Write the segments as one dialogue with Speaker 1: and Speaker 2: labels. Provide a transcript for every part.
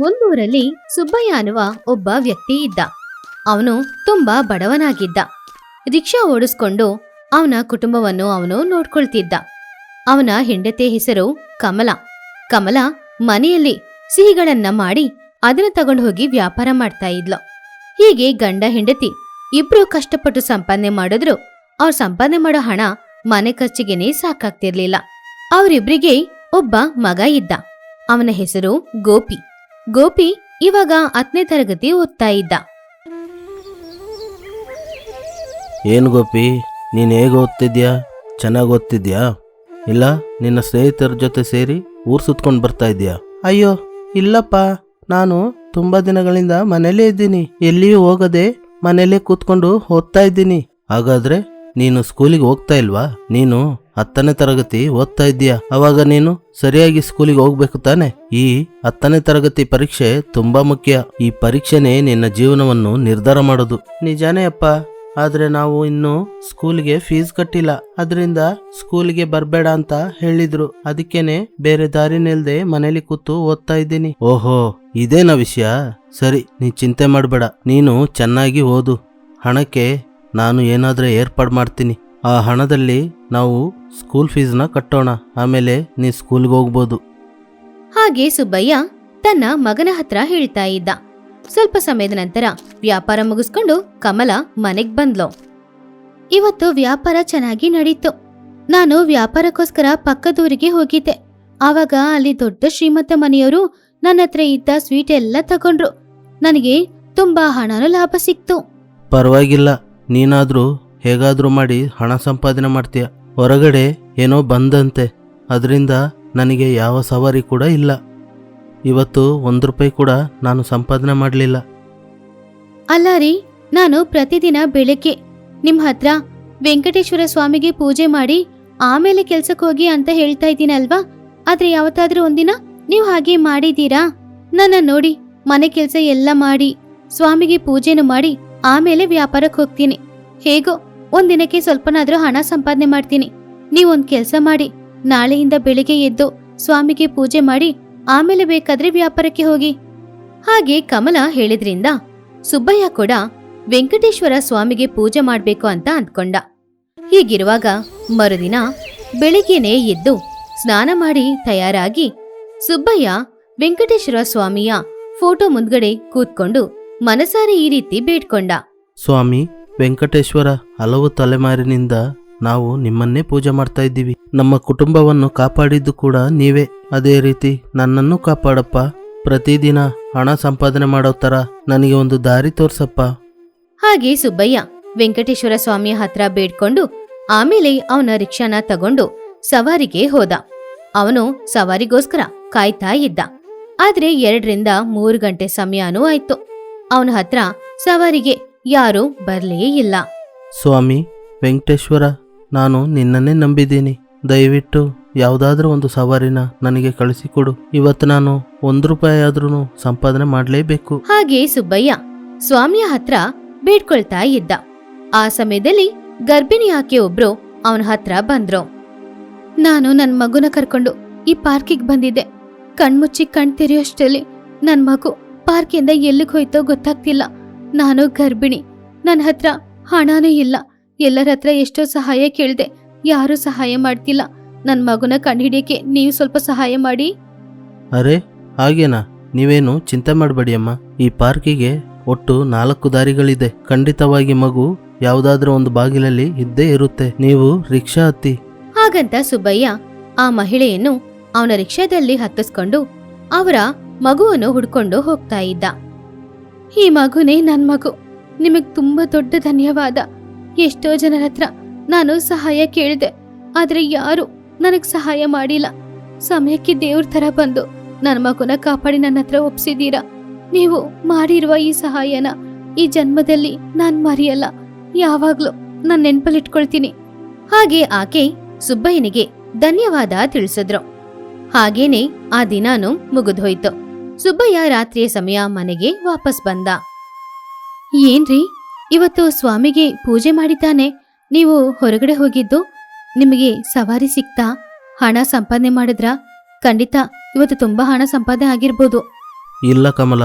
Speaker 1: ಒಂದೂರಲ್ಲಿ ಸುಬ್ಬಯ್ಯ ಅನ್ನುವ ಒಬ್ಬ ವ್ಯಕ್ತಿ ಇದ್ದ. ಅವನು ತುಂಬಾ ಬಡವನಾಗಿದ್ದ. ರಿಕ್ಷಾ ಓಡಿಸ್ಕೊಂಡು ಅವನ ಕುಟುಂಬವನ್ನು ಅವನು ನೋಡ್ಕೊಳ್ತಿದ್ದ. ಅವನ ಹೆಂಡತಿ ಹೆಸರು ಕಮಲ. ಕಮಲ ಮನೆಯಲ್ಲಿ ಸಿಹಿಗಳನ್ನ ಮಾಡಿ ಅದನ್ನ ತಗೊಂಡು ಹೋಗಿ ವ್ಯಾಪಾರ ಮಾಡ್ತಾ ಇದ್ಲು. ಹೀಗೆ ಗಂಡ ಹೆಂಡತಿ ಇಬ್ರು ಕಷ್ಟಪಟ್ಟು ಸಂಪಾದನೆ ಮಾಡಿದ್ರು. ಅವ್ರ ಸಂಪಾದನೆ ಮಾಡೋ ಹಣ ಮನೆ ಖರ್ಚಿಗೆನೆ ಸಾಕಾಗ್ತಿರ್ಲಿಲ್ಲ. ಅವರಿಬ್ರಿಗೆ ಒಬ್ಬ ಮಗ ಇದ್ದ. ಅವನ ಹೆಸರು ಗೋಪಿ. ಗೋಪಿ ಇವಾಗ ಹತ್ತನೇ ತರಗತಿ ಓದ್ತಾ ಇದ್ದ.
Speaker 2: ಏನು ಗೋಪಿ, ನೀನು ಹೇಗೆ ಓದ್ತಿದ್ಯಾ? ಚೆನ್ನಾಗಿ ಓದ್ತಿದ್ಯಾ? ಇಲ್ಲ, ನಿನ್ನ ಸ್ನೇಹಿತರ ಜೊತೆ ಸೇರಿ ಊರು ಸುತ್ಕೊಂಡು ಬರ್ತಾ ಇದೆಯಾ? ಅಯ್ಯೋ, ಇಲ್ಲಪ್ಪ. ನಾನು ತುಂಬ ದಿನಗಳಿಂದ ಮನೇಲೇ ಇದ್ದೀನಿ. ಎಲ್ಲಿಯೂ ಹೋಗದೆ ಮನೇಲೇ ಕೂತ್ಕೊಂಡು ಓದ್ತಾ ಇದ್ದೀನಿ. ಹಾಗಾದ್ರೆ ನೀನು ಸ್ಕೂಲಿಗೆ ಹೋಗ್ತಾ ಇಲ್ವಾ? ನೀನು ಹತ್ತನೇ ತರಗತಿ ಓದ್ತಾ ಇದ್ದೀಯಾ? ಅವಾಗ ನೀನು ಸರಿಯಾಗಿ ಸ್ಕೂಲಿಗೆ ಹೋಗ್ಬೇಕು ತಾನೆ? ಈ ಹತ್ತನೇ ತರಗತಿ ಪರೀಕ್ಷೆ ತುಂಬಾ ಮುಖ್ಯ. ಈ ಪರೀಕ್ಷೆನೇ ನಿನ್ನ ಜೀವನವನ್ನು ನಿರ್ಧಾರ ಮಾಡೋದು. ನಿಜಾನೇ ಅಪ್ಪ. ಆದ್ರೆ ನಾವು ಇನ್ನು ಸ್ಕೂಲ್ಗೆ ಫೀಸ್ ಕಟ್ಟಿಲ್ಲ. ಅದರಿಂದ ಸ್ಕೂಲ್ಗೆ ಬರಬೇಡ ಅಂತ ಹೇಳಿದ್ರು. ಅದಕ್ಕೇನೆ ಬೇರೆ ದಾರಿನಿಲ್ದೆ ಮನೇಲಿ ಕೂತು ಓದ್ತಾ ಇದ್ದೀನಿ. ಓಹೋ, ಇದೇನ ವಿಷಯ? ಸರಿ ನೀ ಚಿಂತೆ ಮಾಡಬೇಡ. ನೀನು ಚೆನ್ನಾಗಿ ಓದು. ಹಣಕ್ಕೆ ನಾನು ಏನಾದರೂ ಏರ್ಪಾಡು ಮಾಡ್ತೀನಿ. ಆ ಹಣದಲ್ಲಿ ನಾವು ಸ್ಕೂಲ್ ಫೀಸ್ನ ಕಟ್ಟೋಣ. ಆಮೇಲೆ ನೀ ಸ್ಕೂಲ್ಗೆ ಹೋಗ್ಬೋದು.
Speaker 1: ಹಾಗೆ ಸುಬ್ಬಯ್ಯ ತನ್ನ ಮಗನ ಹತ್ರ ಹೇಳ್ತಾ ಇದ್ದ. ಸ್ವಲ್ಪ ಸಮಯದ ನಂತರ ವ್ಯಾಪಾರ ಮುಗಿಸ್ಕೊಂಡು ಕಮಲ ಮನೆಗ್ ಬಂದ್ಲು. ಇವತ್ತು ವ್ಯಾಪಾರ ಚೆನ್ನಾಗಿ ನಡೀತು. ನಾನು ವ್ಯಾಪಾರಕ್ಕೋಸ್ಕರ ಪಕ್ಕದೂರಿಗೆ ಹೋಗಿದ್ದೆ. ಆವಾಗ ಅಲ್ಲಿ ದೊಡ್ಡ ಶ್ರೀಮಂತ ಮನೆಯವರು ನನ್ನ ಹತ್ರ ಇದ್ದ ಸ್ವೀಟ್ ಎಲ್ಲ ತಗೊಂಡ್ರು. ನನಗೆ ತುಂಬಾ ಹಣನೂ ಲಾಭ ಸಿಕ್ತು.
Speaker 2: ಪರವಾಗಿಲ್ಲ. ನೀನಾದ್ರೂ ಹೇಗಾದರೂ ಮಾಡಿ ಹಣ ಸಂಪಾದನೆ ಮಾಡ್ತೀಯ. ಹೊರಗಡೆ ಏನೋ ಬಂದಂತೆ. ಅದರಿಂದ ನನಗೆ ಯಾವ ಸವಾರಿ ಕೂಡ ಇಲ್ಲ. ಇವತ್ತು ಒಂದು ರೂಪಾಯಿ ಕೂಡ ನಾನು ಸಂಪಾದನೆ ಮಾಡಲಿಲ್ಲ.
Speaker 1: ಅಲ್ಲ ರೀ, ನಾನು ಪ್ರತಿದಿನ ಬೆಳಗ್ಗೆ ನಿಮ್ಮ ಹತ್ರ ವೆಂಕಟೇಶ್ವರ ಸ್ವಾಮಿಗೆ ಪೂಜೆ ಮಾಡಿ ಆಮೇಲೆ ಕೆಲ್ಸಕ್ಕೆ ಹೋಗಿ ಅಂತ ಹೇಳ್ತಾ ಇದ್ದೀನಲ್ವಾ? ಆದ್ರೆ ಯಾವತ್ತಾದ್ರೂ ಒಂದಿನ ನೀವು ಹಾಗೆ ಮಾಡಿದ್ದೀರಾ? ನನ್ನ ನೋಡಿ ಮನೆ ಕೆಲಸ ಎಲ್ಲ ಮಾಡಿ, ಸ್ವಾಮಿಗೆ ಪೂಜೆನು ಮಾಡಿ ಆಮೇಲೆ ವ್ಯಾಪಾರಕ್ಕೆ ಹೋಗ್ತೀನಿ. ಹೇಗೋ, ಒಂದಿನಕ್ಕೆ ಸ್ವಲ್ಪನಾದ್ರೂ ಹಣ ಸಂಪಾದನೆ ಮಾಡ್ತೀನಿ. ನೀವೊಂದ್ ಕೆಲಸ ಮಾಡಿ, ನಾಳೆಯಿಂದ ಬೆಳಿಗ್ಗೆ ಎದ್ದು ಸ್ವಾಮಿಗೆ ಪೂಜೆ ಮಾಡಿ, ಆಮೇಲೆ ಬೇಕಾದ್ರೆ ವ್ಯಾಪಾರಕ್ಕೆ ಹೋಗಿ. ಹಾಗೆ ಕಮಲ ಹೇಳಿದ್ರಿಂದ ಸುಬ್ಬಯ್ಯ ಕೂಡ ವೆಂಕಟೇಶ್ವರ ಸ್ವಾಮಿಗೆ ಪೂಜೆ ಮಾಡ್ಬೇಕು ಅಂತ ಅಂದ್ಕೊಂಡ. ಹೀಗಿರುವಾಗ ಮರುದಿನ ಬೆಳಿಗ್ಗೆನೆ ಎದ್ದು ಸ್ನಾನ ಮಾಡಿ ತಯಾರಾಗಿ ಸುಬ್ಬಯ್ಯ ವೆಂಕಟೇಶ್ವರ ಸ್ವಾಮಿಯ ಫೋಟೋ ಮುಂದ್ಗಡೆ ಕೂತ್ಕೊಂಡು ಮನಸಾರೆ ಈ ರೀತಿ ಬೇಡ್ಕೊಂಡ.
Speaker 2: ಸ್ವಾಮಿ ವೆಂಕಟೇಶ್ವರ ಹಲವು ತಲೆಮಾರಿನಿಂದ ನಾವು ನಿಮ್ಮನ್ನೇ ಪೂಜೆ ಮಾಡ್ತಾ ಇದ್ದೀವಿ. ನಮ್ಮ ಕುಟುಂಬವನ್ನು ಕಾಪಾಡಿದ್ದು ಕೂಡ ನೀವೇ. ಅದೇ ರೀತಿ ನನ್ನನ್ನು ಕಾಪಾಡಪ್ಪ. ಪ್ರತಿದಿನ ಹಣ ಸಂಪಾದನೆ ಮಾಡೋ ಥರ ನನಗೆ ಒಂದು ದಾರಿ ತೋರ್ಸಪ್ಪ.
Speaker 1: ಹಾಗೆ ಸುಬ್ಬಯ್ಯ ವೆಂಕಟೇಶ್ವರ ಸ್ವಾಮಿಯ ಹತ್ರ ಬೇಡ್ಕೊಂಡು ಆಮೇಲೆ ಅವನ ರಿಕ್ಷಾನ ತಗೊಂಡು ಸವಾರಿಗೆ ಹೋದ. ಅವನು ಸವಾರಿಗೋಸ್ಕರ ಕಾಯ್ತಾ ಇದ್ದ. ಆದ್ರೆ ಎರಡರಿಂದ ಮೂರು ಗಂಟೆ ಸಮಯನೂ ಆಯ್ತು. ಅವನ ಹತ್ರ ಸವಾರಿಗೆ ಯಾರೂ ಬರಲೇ ಇಲ್ಲ.
Speaker 2: ಸ್ವಾಮಿ ವೆಂಕಟೇಶ್ವರ ನಾನು ನಿನ್ನನ್ನೇ ನಂಬಿದ್ದೀನಿ. ದಯವಿಟ್ಟು ಯಾವುದಾದ್ರೂ ಒಂದು ಸವಾರಿನ ನನಗೆ ಕಳಿಸಿಕೊಡು. ಇವತ್ತು ನಾನು ಒಂದು ರೂಪಾಯಿ ಆದ್ರೂ ಸಂಪಾದನೆ ಮಾಡಲೇಬೇಕು.
Speaker 1: ಹಾಗೆ ಸುಬ್ಬಯ್ಯ ಸ್ವಾಮಿಯ ಹತ್ರ ಬೇಡ್ಕೊಳ್ತಾ ಇದ್ದ. ಆ ಸಮಯದಲ್ಲಿ ಗರ್ಭಿಣಿ ಆಕೆ ಒಬ್ರು ಅವನ ಹತ್ರ ಬಂದ್ರು. ನಾನು ನನ್ನ ಮಗುನ ಕರ್ಕೊಂಡು ಈ ಪಾರ್ಕಿಗೆ ಬಂದಿದ್ದೆ. ಕಣ್ಮುಚ್ಚಿ ಕಣ್ ತೆರೆಯೋಷ್ಟರಲ್ಲಿ ನನ್ನ ಮಗು ಪಾರ್ಕಿಂದ ಎಲ್ಲಿಗೆ ಹೋಯ್ತೋ ಗೊತ್ತಾಗ್ತಿಲ್ಲ. ನಾನು ಗರ್ಭಿಣಿ. ನನ್ನ ಹತ್ರ ಹಣನೂ ಇಲ್ಲ. ಎಲ್ಲರ ಹತ್ರ ಎಷ್ಟೋ ಸಹಾಯ ಕೇಳಿದೆ. ಯಾರೂ ಸಹಾಯ ಮಾಡ್ತಿಲ್ಲ. ನನ್ನ ಮಗುನ ಕಂಡುಹಿಡಿಯಕ್ಕೆ ನೀವು ಸ್ವಲ್ಪ ಸಹಾಯ ಮಾಡಿ.
Speaker 2: ಅರೆ ಹಾಗೇನಾ? ನೀವೇನು ಚಿಂತೆ ಮಾಡಬೇಡಿ ಅಮ್ಮ ಈ ಪಾರ್ಕಿಗೆ ಒಟ್ಟು ನಾಲ್ಕು ದಾರಿಗಳಿದೆ. ಖಂಡಿತವಾಗಿ ಮಗು ಯಾವುದಾದ್ರೂ ಒಂದು ಬಾಗಿಲಲ್ಲಿ ಇದ್ದೇ ಇರುತ್ತೆ. ನೀವು ರಿಕ್ಷಾ ಹತ್ತಿ.
Speaker 1: ಹಾಗಂತ ಸುಬ್ಬಯ್ಯ ಆ ಮಹಿಳೆಯನ್ನು ಅವನ ರಿಕ್ಷಾದಲ್ಲಿ ಹತ್ತಿಸ್ಕೊಂಡು ಅವರ ಮಗುವನ್ನು ಹುಡ್ಕೊಂಡು ಹೋಗ್ತಾ ಇದ್ದ. ಈ ಮಗುನೇ ನನ್ ಮಗು. ನಿಮಗ್ ತುಂಬಾ ದೊಡ್ಡ ಧನ್ಯವಾದ. ಎಷ್ಟೋ ಜನರ ಹತ್ರ ನಾನು ಸಹಾಯ ಕೇಳಿದೆ. ಆದ್ರೆ ಯಾರು ನನಗ್ ಸಹಾಯ ಮಾಡಿಲ್ಲ. ಸಮಯಕ್ಕೆ ದೇವ್ರ ತರ ಬಂದು ನನ್ನ ಮಗುನ ಕಾಪಾಡಿ ನನ್ನ ಹತ್ರ ಒಪ್ಸಿದ್ದೀರಾ ನೀವು ಮಾಡಿರುವ ಈ ಸಹಾಯನ ಈ ಜನ್ಮದಲ್ಲಿ ನಾನ್ ಮರೆಯಲ್ಲ. ಯಾವಾಗ್ಲೂ ನಾನ್ ನೆನ್ಪಲ್ಲಿಟ್ಕೊಳ್ತೀನಿ. ಹಾಗೆ ಆಕೆ ಸುಬ್ಬಯ್ಯನಿಗೆ ಧನ್ಯವಾದ ತಿಳಿಸಿದ್ರು. ಹಾಗೇನೆ ಆ ದಿನಾನು ಮುಗಿದೋಯ್ತು ಸುಬ್ಬಯ್ಯ ರಾತ್ರಿಯ ಸಮಯ ಮನೆಗೆ ವಾಪಸ್ ಬಂದ. ಏನ್ರಿ? ಇವತ್ತು ಸ್ವಾಮಿಗೆ ಪೂಜೆ ಮಾಡಿದ್ದಾನೆ. ನೀವು ಹೊರಗಡೆ ಹೋಗಿದ್ದು ನಿಮಗೆ ಸವಾರಿ ಸಿಕ್ತಾ? ಹಣ ಸಂಪಾದನೆ ಮಾಡಿದ್ರಾ? ಖಂಡಿತ, ಇವತ್ತು ತುಂಬಾ ಹಣ ಸಂಪಾದನೆ ಆಗಿರ್ಬೋದು.
Speaker 2: ಇಲ್ಲ ಕಮಲ,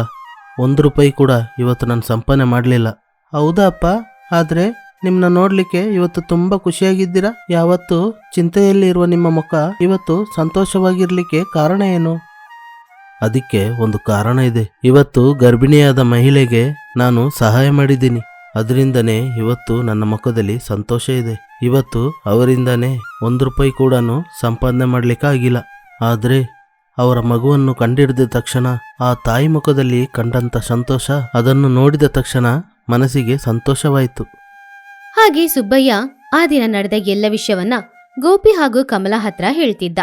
Speaker 2: ಒಂದು ರೂಪಾಯಿ ಕೂಡ ಇವತ್ತು ನಾನು ಸಂಪಾದನೆ ಮಾಡಲಿಲ್ಲ. ಹೌದಾ ಅಪ್ಪ? ಆದ್ರೆ ನಿಮ್ಮನ್ನ ನೋಡಲಿಕ್ಕೆ ಇವತ್ತು ತುಂಬಾ ಖುಷಿಯಾಗಿದ್ದೀರಾ? ಯಾವತ್ತು ಚಿಂತೆಯಲ್ಲಿ ಇರುವ ನಿಮ್ಮ ಮುಖ ಇವತ್ತು ಸಂತೋಷವಾಗಿರ್ಲಿಕ್ಕೆ ಕಾರಣ ಏನು? ಅದಕ್ಕೆ ಒಂದು ಕಾರಣ ಇದೆ. ಇವತ್ತು ಗರ್ಭಿಣಿಯಾದ ಮಹಿಳೆಗೆ ನಾನು ಸಹಾಯ ಮಾಡಿದ್ದೀನಿ. ಅದರಿಂದನೇ ಇವತ್ತು ನನ್ನ ಮುಖದಲ್ಲಿ ಸಂತೋಷ ಇದೆ. ಇವತ್ತು ಅವರಿಂದನೇ ಒಂದು ರೂಪಾಯಿ ಕೂಡ ಸಂಪಾದನೆ ಮಾಡಲಿಕ್ಕಾಗಿಲ್ಲ ಆದರೆ ಅವರ ಮಗುವನ್ನು ಕಂಡಿಡಿದ ತಕ್ಷಣ, ಆ ತಾಯಿ ಮುಖದಲ್ಲಿ ಕಂಡಂತ ಸಂತೋಷ, ಅದನ್ನು ನೋಡಿದ ತಕ್ಷಣ ಮನಸ್ಸಿಗೆ ಸಂತೋಷವಾಯಿತು.
Speaker 1: ಹಾಗೆ ಸುಬ್ಬಯ್ಯ ಆ ದಿನ ನಡೆದ ಎಲ್ಲ ವಿಷಯವನ್ನ ಗೋಪಿ ಹಾಗೂ ಕಮಲ ಹತ್ರ ಹೇಳ್ತಿದ್ದ.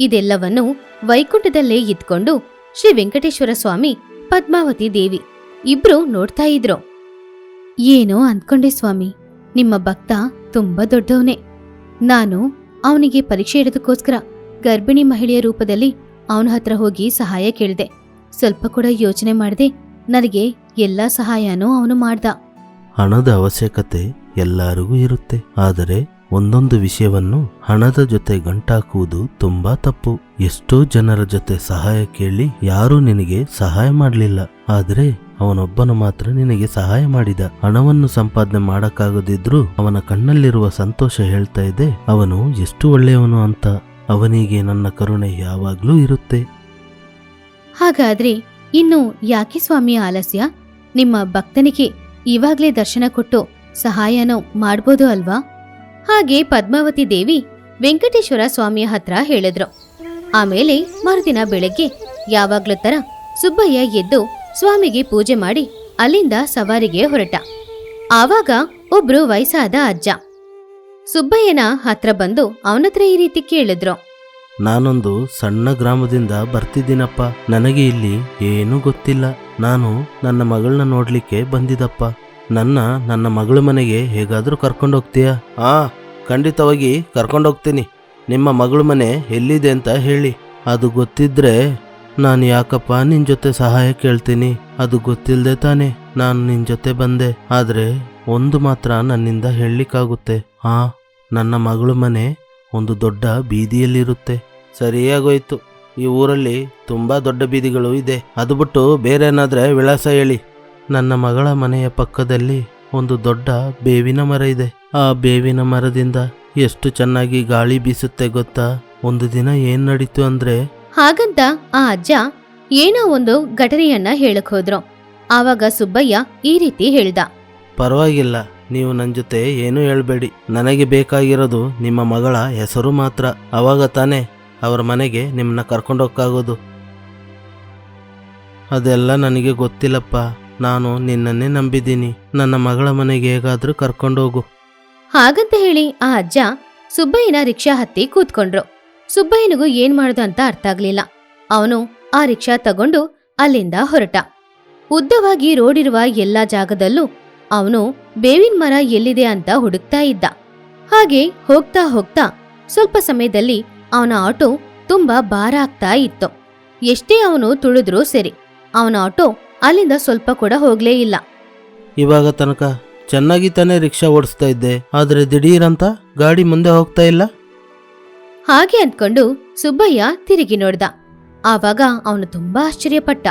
Speaker 1: ಇದೆಲ್ಲವನ್ನು ವೈಕುಂಠದಲ್ಲೇ ಇದ್ಕೊಂಡು ಶ್ರೀ ವೆಂಕಟೇಶ್ವರ ಸ್ವಾಮಿ, ಪದ್ಮಾವತಿ ದೇವಿ ಇಬ್ರು ನೋಡ್ತಾ ಇದ್ರು. ಏನೋ ಅಂದ್ಕೊಂಡೆ ಸ್ವಾಮಿ, ನಿಮ್ಮ ಭಕ್ತ ತುಂಬಾ ದೊಡ್ಡವನೇ. ನಾನು ಅವನಿಗೆ ಪರೀಕ್ಷೆ ಇಡೋದಕ್ಕೋಸ್ಕರ ಗರ್ಭಿಣಿ ಮಹಿಳೆಯ ರೂಪದಲ್ಲಿ ಅವನ ಹತ್ರ ಹೋಗಿ ಸಹಾಯ ಕೇಳಿದೆ. ಸ್ವಲ್ಪ ಕೂಡ ಯೋಚನೆ ಮಾಡದೆ, ನನಗೆ ಎಲ್ಲ ಸಹಾಯನೂ ಅವನು ಮಾಡ್ದ.
Speaker 2: ಹಣದ ಅವಶ್ಯಕತೆ ಎಲ್ಲರಿಗೂ ಇರುತ್ತೆ, ಆದರೆ ಒಂದೊಂದು ವಿಷಯವನ್ನು ಹಣದ ಜೊತೆ ಗಂಟಾಕುವುದು ತುಂಬಾ ತಪ್ಪು. ಎಷ್ಟೋ ಜನರ ಜೊತೆ ಸಹಾಯ ಕೇಳಿ ಯಾರೂ ನಿನಗೆ ಸಹಾಯ ಮಾಡಲಿಲ್ಲ. ಆದರೆ ಅವನೊಬ್ಬನು ಮಾತ್ರ ನಿನಗೆ ಸಹಾಯ ಮಾಡಿದ. ಹಣವನ್ನು ಸಂಪಾದನೆ ಮಾಡಕ್ಕಾಗದಿದ್ರೂ ಅವನ ಕಣ್ಣಲ್ಲಿರುವ ಸಂತೋಷ ಹೇಳ್ತಾ ಇದೆ, ಅವನು ಎಷ್ಟು ಒಳ್ಳೆಯವನು ಅಂತ. ಅವನಿಗೆ ನನ್ನ ಕರುಣೆ ಯಾವಾಗ್ಲೂ ಇರುತ್ತೆ.
Speaker 1: ಹಾಗಾದ್ರೆ ಇನ್ನು ಯಾಕೆ ಸ್ವಾಮಿಯ ಆಲಸ್ಯ? ನಿಮ್ಮ ಭಕ್ತನಿಗೆ ಇವಾಗ್ಲೇ ದರ್ಶನ ಕೊಟ್ಟು ಸಹಾಯನೋ ಮಾಡ್ಬೋದು ಅಲ್ವಾ? ಹಾಗೆ ಪದ್ಮಾವತಿ ದೇವಿ ವೆಂಕಟೇಶ್ವರ ಸ್ವಾಮಿಯ ಹತ್ರ ಹೇಳಿದ್ರು. ಆಮೇಲೆ ಮರುದಿನ ಬೆಳಗ್ಗೆ ಯಾವಾಗ್ಲೂ ತರ ಸುಬ್ಬಯ್ಯ ಎದ್ದು ಸ್ವಾಮಿಗೆ ಪೂಜೆ ಮಾಡಿ ಅಲ್ಲಿಂದ ಸವಾರಿಗೆ ಹೊರಟ. ಆವಾಗ ಒಬ್ರು ವಯಸ್ಸಾದ ಅಜ್ಜ. ಸುಬ್ಬಯ್ಯನ ಹತ್ರ ಬಂದು ಅವನತ್ರ ಈ ರೀತಿ ಕೇಳಿದ್ರು.
Speaker 2: ನಾನೊಂದು ಸಣ್ಣ ಗ್ರಾಮದಿಂದ ಬರ್ತಿದ್ದೀನಪ್ಪ. ನನಗೆ ಇಲ್ಲಿ ಏನೂ ಗೊತ್ತಿಲ್ಲ. ನಾನು ನನ್ನ ಮಗಳನ್ನ ನೋಡ್ಲಿಕ್ಕೆ ಬಂದಿದ್ದಪ್ಪ. ನನ್ನ ನನ್ನ ಮಗಳ ಮನೆಗೆ ಹೇಗಾದರೂ ಕರ್ಕೊಂಡೋಗ್ತೀಯಾ ಆ ಖಂಡಿತವಾಗಿ ಕರ್ಕೊಂಡೋಗ್ತೀನಿ. ನಿಮ್ಮ ಮಗಳ ಮನೆ ಎಲ್ಲಿದೆ ಅಂತ ಹೇಳಿ. ಅದು ಗೊತ್ತಿದ್ರೆ ನಾನು ಯಾಕಪ್ಪ ನಿನ್ನ ಜೊತೆ ಸಹಾಯ ಕೇಳ್ತೀನಿ? ಅದು ಗೊತ್ತಿಲ್ಲದೆ ತಾನೆ ನಾನು ನಿನ್ನ ಜೊತೆ ಬಂದೆ. ಆದರೆ ಒಂದು ಮಾತ್ರ ನನ್ನಿಂದ ಹೇಳಲಿಕ್ಕಾಗುತ್ತೆ. ಆ, ನನ್ನ ಮಗಳ ಮನೆ ಒಂದು ದೊಡ್ಡ ಬೀದಿಯಲ್ಲಿರುತ್ತೆ. ಸರಿಯಾಗೋಯ್ತು. ಈ ಊರಲ್ಲಿ ತುಂಬ ದೊಡ್ಡ ಬೀದಿಗಳು ಇದೆ. ಅದು ಬಿಟ್ಟು ಬೇರೆ ಏನಾದ್ರೆ ವಿಳಾಸ ಹೇಳಿ. ನನ್ನ ಮಗಳ ಮನೆಯ ಪಕ್ಕದಲ್ಲಿ ಒಂದು ದೊಡ್ಡ ಬೇವಿನ ಮರ ಇದೆ. ಆ ಬೇವಿನ ಮರದಿಂದ ಎಷ್ಟು ಚೆನ್ನಾಗಿ ಗಾಳಿ ಬೀಸುತ್ತೆ ಗೊತ್ತಾ? ಒಂದು ದಿನ ಏನ್ ನಡೀತು ಅಂದ್ರೆ?
Speaker 1: ಹಾಗಂತ ಆ ಅಜ್ಜ ಏನೋ ಒಂದು ಘಟನೆಯನ್ನ ಹೇಳಕ್ ಹೋದ್ರು. ಆವಾಗ ಸುಬ್ಬಯ್ಯ ಈ ರೀತಿ ಹೇಳ್ದ.
Speaker 2: ಪರವಾಗಿಲ್ಲ ನೀವು ನನ್ನ ಜೊತೆ ಏನೂ ಹೇಳಬೇಡಿ. ನನಗೆ ಬೇಕಾಗಿರೋದು ನಿಮ್ಮ ಮಗಳ ಹೆಸರು ಮಾತ್ರ. ಅವಾಗ ತಾನೇ ಅವರ ಮನೆಗೆ ನಿಮ್ಮನ್ನ ಕರ್ಕೊಂಡೋಗ್ಕಾಗೋದು ಅದೆಲ್ಲ ನನಗೆ ಗೊತ್ತಿಲ್ಲಪ್ಪ. ನಾನು ನಿನ್ನನ್ನೇ ನಂಬಿದ್ದೀನಿ. ನನ್ನ ಮಗಳ ಮನೆಗೆ ಹೇಗಾದ್ರೂ ಕರ್ಕೊಂಡೋಗು
Speaker 1: ಹಾಗಂತ ಹೇಳಿ ಆ ಅಜ್ಜ ಸುಬ್ಬಯ್ಯನ ರಿಕ್ಷಾ ಹತ್ತಿ ಕೂತ್ಕೊಂಡ್ರು. ಸುಬ್ಬಯ್ಯನಿಗೂ ಏನ್ ಮಾಡುದು ಅಂತ ಅರ್ಥ ಆಗ್ಲಿಲ್ಲ. ಅವನು ಆ ರಿಕ್ಷಾ ತಗೊಂಡು ಅಲ್ಲಿಂದ ಹೊರಟ. ಉದ್ದವಾಗಿ ರೋಡಿರುವ ಎಲ್ಲಾ ಜಾಗದಲ್ಲೂ ಅವನು ಬೇವಿನ ಮರ ಎಲ್ಲಿದೆ ಅಂತ ಹುಡುಕ್ತಾ ಇದ್ದ. ಹಾಗೆ ಹೋಗ್ತಾ ಹೋಗ್ತಾ ಸ್ವಲ್ಪ ಸಮಯದಲ್ಲಿ ಅವನ ಆಟೋ ತುಂಬಾ ಭಾರ ಆಗ್ತಾ ಇತ್ತು. ಎಷ್ಟೇ ಅವನು ತುಳಿದ್ರೂ ಸರಿ, ಅವನ ಆಟೋ ಅಲ್ಲಿಂದ ಸ್ವಲ್ಪ ಕೂಡ ಹೋಗ್ಲೇ ಇಲ್ಲ.
Speaker 2: ಇವಾಗ ತನಕ ಚೆನ್ನಾಗಿ ತಾನೇ ರಿಕ್ಷಾ ಓಡಿಸ್ತಾ ಇದ್ದೆ ಆದರೆ ದಿಢೀರಂತ ಗಾಡಿ ಮುಂದೆ ಹೋಗ್ತಾ ಇಲ್ಲ.
Speaker 1: ಹಾಗೆ ಅಂದ್ಕೊಂಡು ಸುಬ್ಬಯ್ಯ ತಿರುಗಿ ನೋಡ್ದ. ಆವಾಗ ಅವನು ತುಂಬಾ ಆಶ್ಚರ್ಯಪಟ್ಟ.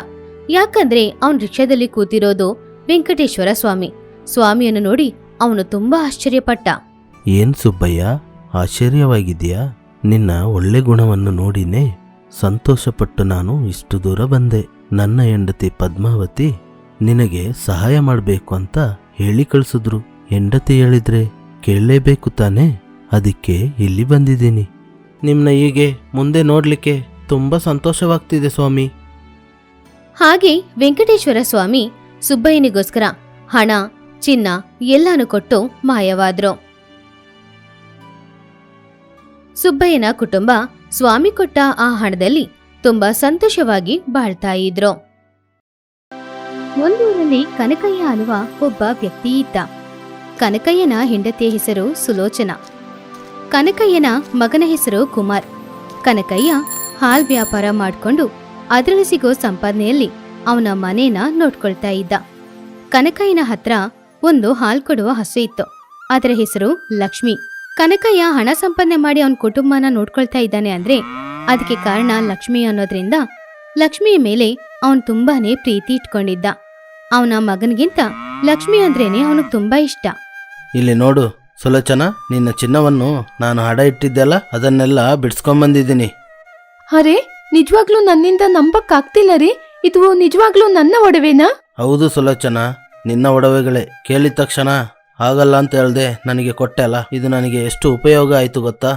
Speaker 1: ಯಾಕಂದ್ರೆ ಅವನ್ ರಿಕ್ಷಾದಲ್ಲಿ ಕೂತಿರೋದು ವೆಂಕಟೇಶ್ವರ ಸ್ವಾಮಿ. ಸ್ವಾಮಿಯನ್ನು ನೋಡಿ ಅವನು ತುಂಬಾ ಆಶ್ಚರ್ಯಪಟ್ಟ.
Speaker 2: ಏನ್ ಸುಬ್ಬಯ್ಯ ಆಶ್ಚರ್ಯವಾಗಿದೆಯಾ? ನಿನ್ನ ಒಳ್ಳೆ ಗುಣವನ್ನು ನೋಡಿನೇ ಸಂತೋಷಪಟ್ಟು ನಾನು ಇಷ್ಟು ದೂರ ಬಂದೆ. ನನ್ನ ಹೆಂಡತಿ ಪದ್ಮಾವತಿ ನಿನಗೆ ಸಹಾಯ ಮಾಡಬೇಕು ಅಂತ ಹೇಳಿ ಕಳಿಸಿದ್ರು. ಹೆಂಡತಿ ಹೇಳಿದ್ರೆ ಕೇಳಲೇಬೇಕು ತಾನೇ? ಅದಕ್ಕೆ ಇಲ್ಲಿ ಬಂದಿದ್ದೀನಿ. ನಿಮ್ಮನ್ನ ಹೀಗೆ ಮುಂದೆ ನೋಡ್ಲಿಕ್ಕೆ ತುಂಬಾ ಸಂತೋಷವಾಗ್ತಿದೆ ಸ್ವಾಮಿ.
Speaker 1: ಹಾಗೆ ವೆಂಕಟೇಶ್ವರ ಸ್ವಾಮಿ ಸುಬ್ಬಯ್ಯನಿಗೋಸ್ಕರ ಹಣ, ಚಿನ್ನ ಎಲ್ಲಾನು ಕೊಟ್ಟು ಮಾಯವಾದ್ರು. ಸುಬ್ಬಯ್ಯನ ಕುಟುಂಬ ಸ್ವಾಮಿ ಕೊಟ್ಟ ಆ ಹಣದಲ್ಲಿ ತುಂಬಾ ಸಂತೋಷವಾಗಿ ಬಾಳ್ತಾ ಇದ್ರು. ಒಂದೂರಲ್ಲಿ ಕನಕಯ್ಯ ಅನ್ನುವ ಒಬ್ಬ ವ್ಯಕ್ತಿ ಇದ್ದ. ಕನಕಯ್ಯನ ಹೆಂಡತಿಯ ಹೆಸರು ಸುಲೋಚನ. ಕನಕಯ್ಯನ ಮಗನ ಹೆಸರು ಕುಮಾರ್. ಕನಕಯ್ಯ ಹಾಲ್ ವ್ಯಾಪಾರ ಮಾಡಿಕೊಂಡು ಅದರಲ್ಲಿ ಸಿಗೋ ಸಂಪಾದನೆಯಲ್ಲಿ ಅವನ ಮನೇನ ನೋಡ್ಕೊಳ್ತಾ ಇದ್ದ. ಕನಕಯ್ಯನ ಹತ್ರ ಒಂದು ಹಾಲ್ ಕೊಡುವ ಹಸು ಇತ್ತು. ಅದರ ಹೆಸರು ಲಕ್ಷ್ಮಿ. ಕನಕಯ್ಯ ಹಣ ಸಂಪಾದನೆ ಮಾಡಿ ಅವನ ಕುಟುಂಬನ ನೋಡ್ಕೊಳ್ತಾ ಇದ್ದಾನೆ ಅಂದ್ರೆ ಅದಕ್ಕೆ ಕಾರಣ ಲಕ್ಷ್ಮಿ ಅನ್ನೋದ್ರಿಂದ ಲಕ್ಷ್ಮಿಯ ಮೇಲೆ ಅವನ್ ತುಂಬಾನೇ ಪ್ರೀತಿ ಇಟ್ಕೊಂಡಿದ್ದ. ಅವನ ಮಗನಿಗಿಂತ ಲಕ್ಷ್ಮಿ ಅಂದ್ರೇನೆ ಅವನಿಗೆ ತುಂಬಾ ಇಷ್ಟ.
Speaker 2: ಇಲ್ಲಿ ನೋಡು ಸುಲೋಚನ ನಿನ್ನ ಚಿನ್ನವನ್ನು ನಾನು ಹಡ ಇಟ್ಟಿದ್ದೆಲ್ಲ ಅದನ್ನೆಲ್ಲ ಬಿಡಿಸ್ಕೊಂಬಂದಿದ್ದೀನಿ.
Speaker 3: ಅರೆ ನಿಜವಾಗ್ಲೂ ನನ್ನಿಂದ ನಂಬಕ್ಕಾಗ್ತಿಲ್ಲ ರೀ? ಇದು ನಿಜವಾಗ್ಲೂ ನನ್ನ ಒಡವೆನಾ?
Speaker 2: ಹೌದು ಸುಲೋಚನ ನಿನ್ನ ಒಡವೆಗಳೇ. ಕೇಳಿದ ತಕ್ಷಣ ಆಗಲ್ಲ ಅಂತ ಹೇಳ್ದೆ ನನಗೆ ಕೊಟ್ಟೆ ಅಲ್ಲ ಇದು ನನಗೆ ಎಷ್ಟು ಉಪಯೋಗ ಆಯ್ತು ಗೊತ್ತಾ?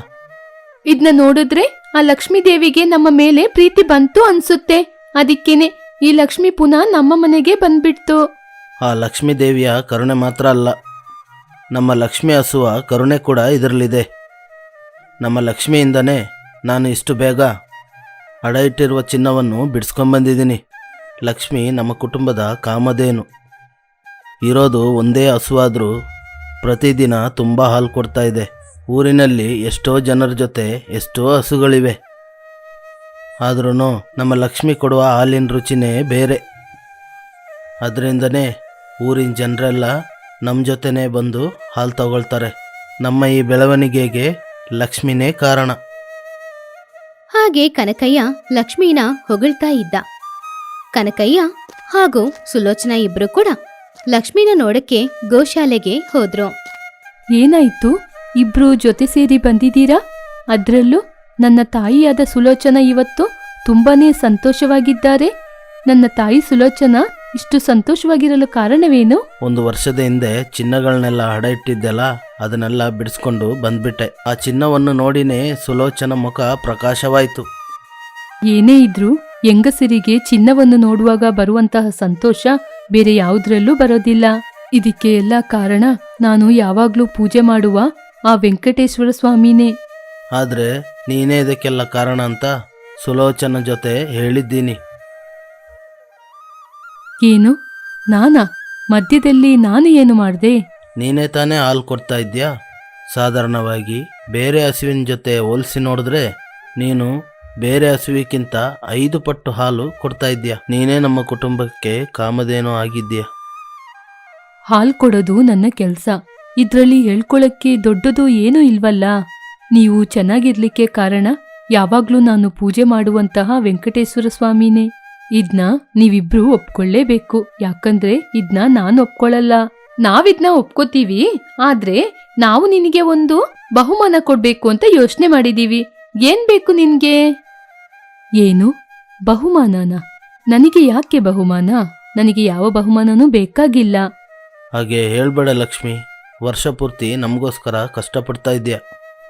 Speaker 3: ಇದನ್ನ ನೋಡಿದ್ರೆ? ಆ ಲಕ್ಷ್ಮೀ ದೇವಿಗೆ ನಮ್ಮ ಮೇಲೆ ಪ್ರೀತಿ ಬಂತು ಅನ್ಸುತ್ತೆ. ಅದಕ್ಕೇನೆ ಈ ಲಕ್ಷ್ಮಿ ಪುನಃ ನಮ್ಮ ಮನೆಗೆ ಬಂದ್ಬಿಡ್ತು.
Speaker 2: ಆ ಲಕ್ಷ್ಮೀ ದೇವಿಯ ಕರುಣೆ ಮಾತ್ರ ಅಲ್ಲ, ನಮ್ಮ ಲಕ್ಷ್ಮಿ ಹಸುವ ಕರುಣೆ ಕೂಡ ಇದರಲ್ಲಿದೆ. ನಮ್ಮ ಲಕ್ಷ್ಮಿಯಿಂದನೇ ನಾನು ಇಷ್ಟು ಬೇಗ ಅಡ ಇಟ್ಟಿರುವ ಚಿನ್ನವನ್ನು ಬಿಡಿಸ್ಕೊಂಬಂದಿದ್ದೀನಿ. ಲಕ್ಷ್ಮಿ ನಮ್ಮ ಕುಟುಂಬದ ಕಾಮಧೇನು. ಇರೋದು ಒಂದೇ ಹಸುವಾದರೂ ಪ್ರತಿದಿನ ತುಂಬ ಹಾಲು ಕೊಡ್ತಾ ಇದೆ. ಊರಿನಲ್ಲಿ ಎಷ್ಟೋ ಜನರ ಜೊತೆ ಎಷ್ಟೋ ಹಸುಗಳಿವೆ. ಆದ್ರೂ ನಮ್ಮ ಲಕ್ಷ್ಮಿ ಕೊಡುವ ಹಾಲಿನ ರುಚಿನೇ ಬೇರೆ. ಅದರಿಂದನೇ ಊರಿನ ಜನರೆಲ್ಲ ನಮ್ಮ ಜೊತೆನೇ ಬಂದು ಹಾಲು ತಗೊಳ್ತಾರೆ. ನಮ್ಮ ಈ ಬೆಳವಣಿಗೆಗೆ ಲಕ್ಷ್ಮಿನೇ ಕಾರಣ.
Speaker 1: ಹಾಗೆ ಕನಕಯ್ಯ ಲಕ್ಷ್ಮೀನ ಹೊಗಳ್ತಾ ಇದ್ದ. ಕನಕಯ್ಯ ಹಾಗೂ ಸುಲೋಚನ ಇಬ್ರು ಕೂಡ ಲಕ್ಷ್ಮೀನ ನೋಡಕ್ಕೆ ಗೋಶಾಲೆಗೆ ಹೋದ್ರು.
Speaker 3: ಏನಾಯ್ತು? ಇಬ್ರು ಜೊತೆ ಸೇರಿ ಬಂದಿದ್ದೀರಾ? ಅದ್ರಲ್ಲೂ ನನ್ನ ತಾಯಿಯಾದ ಸುಲೋಚನ ಇವತ್ತು ತುಂಬಾನೇ ಸಂತೋಷವಾಗಿದ್ದಾರೆ. ನನ್ನ ತಾಯಿ ಸುಲೋಚನ ಇಷ್ಟು ಸಂತೋಷವಾಗಿರಲು ಕಾರಣವೇನು?
Speaker 2: ಒಂದು ವರ್ಷದ ಹಿಂದೆ ಚಿನ್ನಗಳನ್ನೆಲ್ಲ ಹಡ ಇಟ್ಟಿದ್ದೆಲ್ಲ ಅದನ್ನೆಲ್ಲ ಬಿಡಿಸ್ಕೊಂಡು ಬಂದ್ಬಿಟ್ಟೆ. ಆ ಚಿನ್ನವನ್ನು ನೋಡಿನೇ ಸುಲೋಚನ ಮುಖ ಪ್ರಕಾಶವಾಯಿತು.
Speaker 3: ಏನೇ ಇದ್ರೂ ಹೆಂಗಸರಿಗೆ ಚಿನ್ನವನ್ನು ನೋಡುವಾಗ ಬರುವಂತಹ ಸಂತೋಷ ಬೇರೆ ಯಾವುದ್ರಲ್ಲೂ ಬರೋದಿಲ್ಲ. ಇದಕ್ಕೆ ಎಲ್ಲ ಕಾರಣ ನಾನು ಯಾವಾಗ್ಲೂ ಪೂಜೆ ಮಾಡುವ ಆ ವೆಂಕಟೇಶ್ವರ ಸ್ವಾಮಿನೇ.
Speaker 2: ಆದರೆ ನೀನೇ ಇದಕ್ಕೆಲ್ಲ ಕಾರಣ ಅಂತ ಸುಲೋಚನ ಜೊತೆ ಹೇಳಿದ್ದೀನಿ.
Speaker 3: ಏನು? ನಾನಾ? ಮಧ್ಯದಲ್ಲಿ ನಾನು ಏನು ಮಾಡಿದೆ?
Speaker 2: ನೀನೇ ತಾನೇ ಹಾಲು ಕೊಡ್ತಾ ಇದ್ಯಾ? ಸಾಧಾರಣವಾಗಿ ಬೇರೆ ಹಸುವಿನ ಜೊತೆ ಹೋಲಿಸಿ ನೋಡಿದ್ರೆ ನೀನು ಬೇರೆ ಹಸುವಿಗಿಂತ ಐದು ಪಟ್ಟು ಹಾಲು ಕೊಡ್ತಾ ಇದ್ಯಾ? ನೀನೇ ನಮ್ಮ ಕುಟುಂಬಕ್ಕೆ ಕಾಮಧೇನು ಆಗಿದ್ಯಾ
Speaker 3: ಹಾಲು ಕೊಡೋದು ನನ್ನ ಕೆಲ್ಸ. ಇದ್ರಲ್ಲಿ ಹೇಳ್ಕೊಳಕ್ಕೆ ದೊಡ್ಡದು ಏನೂ ಇಲ್ವಲ್ಲ? ನೀವು ಚೆನ್ನಾಗಿರ್ಲಿಕ್ಕೆ ಕಾರಣ ಯಾವಾಗ್ಲೂ ನಾನು ಪೂಜೆ ಮಾಡುವಂತಹ ವೆಂಕಟೇಶ್ವರ ಸ್ವಾಮಿನೇ. ಇದ್ನ ನೀವಿಬ್ರು ಒಪ್ಕೊಳ್ಳೇಬೇಕು. ಯಾಕಂದ್ರೆ ಇದ್ನ ನಾನು ಒಪ್ಕೊಳ್ಳಲ್ಲ ನಾವಿದ್ನ ಒಪ್ಕೋತೀವಿ. ಆದ್ರೆ ನಾವು ನಿನಗೆ ಒಂದು ಬಹುಮಾನ ಕೊಡ್ಬೇಕು ಅಂತ ಯೋಚನೆ ಮಾಡಿದೀವಿ. ಏನ್ ಬೇಕು ನಿನ್ಗೆ? ಏನು? ಬಹುಮಾನನ? ನನಗೆ ಯಾಕೆ ಬಹುಮಾನ? ನನಗೆ ಯಾವ ಬಹುಮಾನನೂ ಬೇಕಾಗಿಲ್ಲ.
Speaker 2: ಹಾಗೆ ಹೇಳ್ಬೇಡ ಲಕ್ಷ್ಮಿ. ವರ್ಷ ಪೂರ್ತಿ ನಮಗೋಸ್ಕರ ಕಷ್ಟಪಡ್ತಾ ಇದೆಯಾ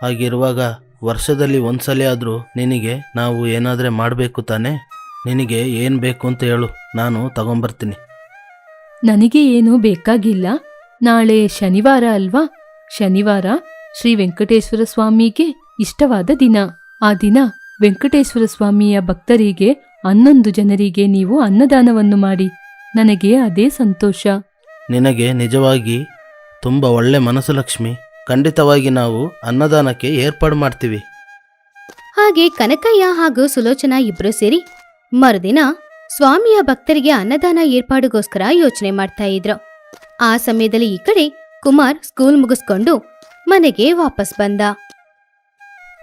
Speaker 2: ಹಾಗಿರುವಾಗ ವರ್ಷದಲ್ಲಿ ಒಂದ್ಸಲ ಆದರೂ ನಿನಗೆ ನಾವು ಏನಾದರೆ ಮಾಡಬೇಕು ತಾನೇ? ನಿನಗೆ ಏನು ಬೇಕು ಅಂತ ಹೇಳು ನಾನು ತಗೊಂಬರ್ತೀನಿ.
Speaker 3: ನನಗೆ ಏನೂ ಬೇಕಾಗಿಲ್ಲ. ನಾಳೆ ಶನಿವಾರ ಅಲ್ವಾ? ಶನಿವಾರ ಶ್ರೀ ವೆಂಕಟೇಶ್ವರ ಸ್ವಾಮಿಗೆ ಇಷ್ಟವಾದ ದಿನ. ಆ ದಿನ ವೆಂಕಟೇಶ್ವರ ಸ್ವಾಮಿಯ ಭಕ್ತರಿಗೆ ಹನ್ನೊಂದು ಜನರಿಗೆ ನೀವು ಅನ್ನದಾನವನ್ನು ಮಾಡಿ. ನನಗೆ ಅದೇ ಸಂತೋಷ.
Speaker 2: ನಿನಗೆ ನಿಜವಾಗಿ ತುಂಬ ಒಳ್ಳೆ ಮನಸ್ಸು ಲಕ್ಷ್ಮಿ. ಖಂಡಿತವಾಗಿ ನಾವು ಅನ್ನದಾನಕ್ಕೆ ಏರ್ಪಾಡು ಮಾಡ್ತೀವಿ.
Speaker 1: ಹಾಗೆ ಕನಕಯ್ಯ ಹಾಗೂ ಸುಲೋಚನಾ ಇಬ್ಬರು ಸೇರಿ ಮರುದಿನ ಸ್ವಾಮಿಯ ಭಕ್ತರಿಗೆ ಅನ್ನದಾನ ಏರ್ಪಾಡುಗೋಸ್ಕರ ಯೋಚನೆ ಮಾಡ್ತಾ ಇದ್ರು. ಆ ಸಮಯದಲ್ಲಿ ಈ ಕಡೆ ಕುಮಾರ್ ಸ್ಕೂಲ್ ಮುಗಿಸ್ಕೊಂಡು ಮನೆಗೆ ವಾಪಸ್ ಬಂದ.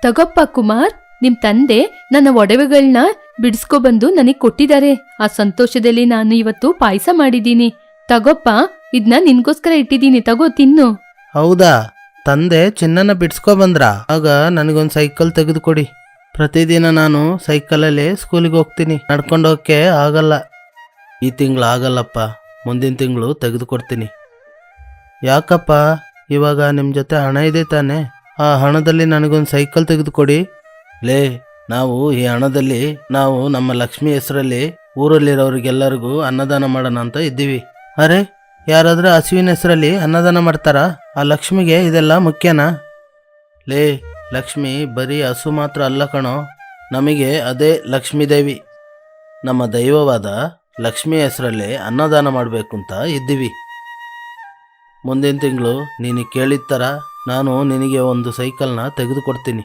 Speaker 3: ತಗೊಪ್ಪ ಕುಮಾರ್ ನಿಮ್ ತಂದೆ ನನ್ನ ಒಡವೆಗಳನ್ನ ಬಿಡಿಸ್ಕೊಬಂದು ನನಗೆ ಕೊಟ್ಟಿದ್ದಾರೆ ಆ ಸಂತೋಷದಲ್ಲಿ ನಾನು ಇವತ್ತು ಪಾಯಸ ಮಾಡಿದ್ದೀನಿ. ತಗೊಪ್ಪ ಇದನ್ನ ನಿನ್ಗೋಸ್ಕರ ಇಟ್ಟಿದ್ದೀನಿ, ತಗೋ, ತಿನ್ನು.
Speaker 2: ಹೌದಾ? ತಂದೆ ಚಿನ್ನನ ಬಿಡ್ಸ್ಕೊ ಬಂದ್ರ? ಆಗ ನನಗೊಂದು ಸೈಕಲ್ ತೆಗೆದುಕೊಡಿ. ಪ್ರತಿದಿನ ನಾನು ಸೈಕಲಲ್ಲಿ ಸ್ಕೂಲಿಗೆ ಹೋಗ್ತೀನಿ. ನಡ್ಕೊಂಡು ಹೋಗಕ್ಕೆ ಆಗಲ್ಲ. ಈ ತಿಂಗಳು ಆಗಲ್ಲಪ್ಪ. ಮುಂದಿನ ತಿಂಗಳು ತೆಗೆದುಕೊಡ್ತೀನಿ. ಯಾಕಪ್ಪ? ಇವಾಗ ನಿಮ್ಮ ಜೊತೆ ಹಣ ಇದೆ ತಾನೆ. ಆ ಹಣದಲ್ಲಿ ನನಗೊಂದು ಸೈಕಲ್ ತೆಗೆದುಕೊಡಿ. ಲೇ, ನಾವು ಈ ಹಣದಲ್ಲಿ, ನಾವು ನಮ್ಮ ಲಕ್ಷ್ಮಿ ಹೆಸರಲ್ಲಿ ಊರಲ್ಲಿರೋರಿಗೆಲ್ಲರಿಗೂ ಅನ್ನದಾನ ಮಾಡೋಣ ಅಂತ ಇದ್ದೀವಿ. ಅರೆ ಯಾರಾದರೂ ಹಸುವಿನ ಹೆಸರಲ್ಲಿ ಅನ್ನದಾನ ಮಾಡ್ತಾರಾ? ಆ ಲಕ್ಷ್ಮಿಗೆ ಇದೆಲ್ಲ ಮುಖ್ಯನಾ? ಲೇ, ಲಕ್ಷ್ಮಿ, ಬರೀ ಹಸು ಮಾತ್ರ ಅಲ್ಲ ಕಣೋ. ನಮಗೆ ಅದೇ ಲಕ್ಷ್ಮೀ ದೇವಿ. ನಮ್ಮ ದೈವವಾದ ಲಕ್ಷ್ಮಿ ಹೆಸರಲ್ಲೇ ಅನ್ನದಾನ ಮಾಡಬೇಕು ಅಂತ ಇದ್ದೀವಿ. ಮುಂದಿನ ತಿಂಗಳು ನೀನು ಕೇಳಿದ ನಾನು ನಿನಗೆ ಒಂದು ಸೈಕಲ್ನ ತೆಗೆದುಕೊಡ್ತೀನಿ.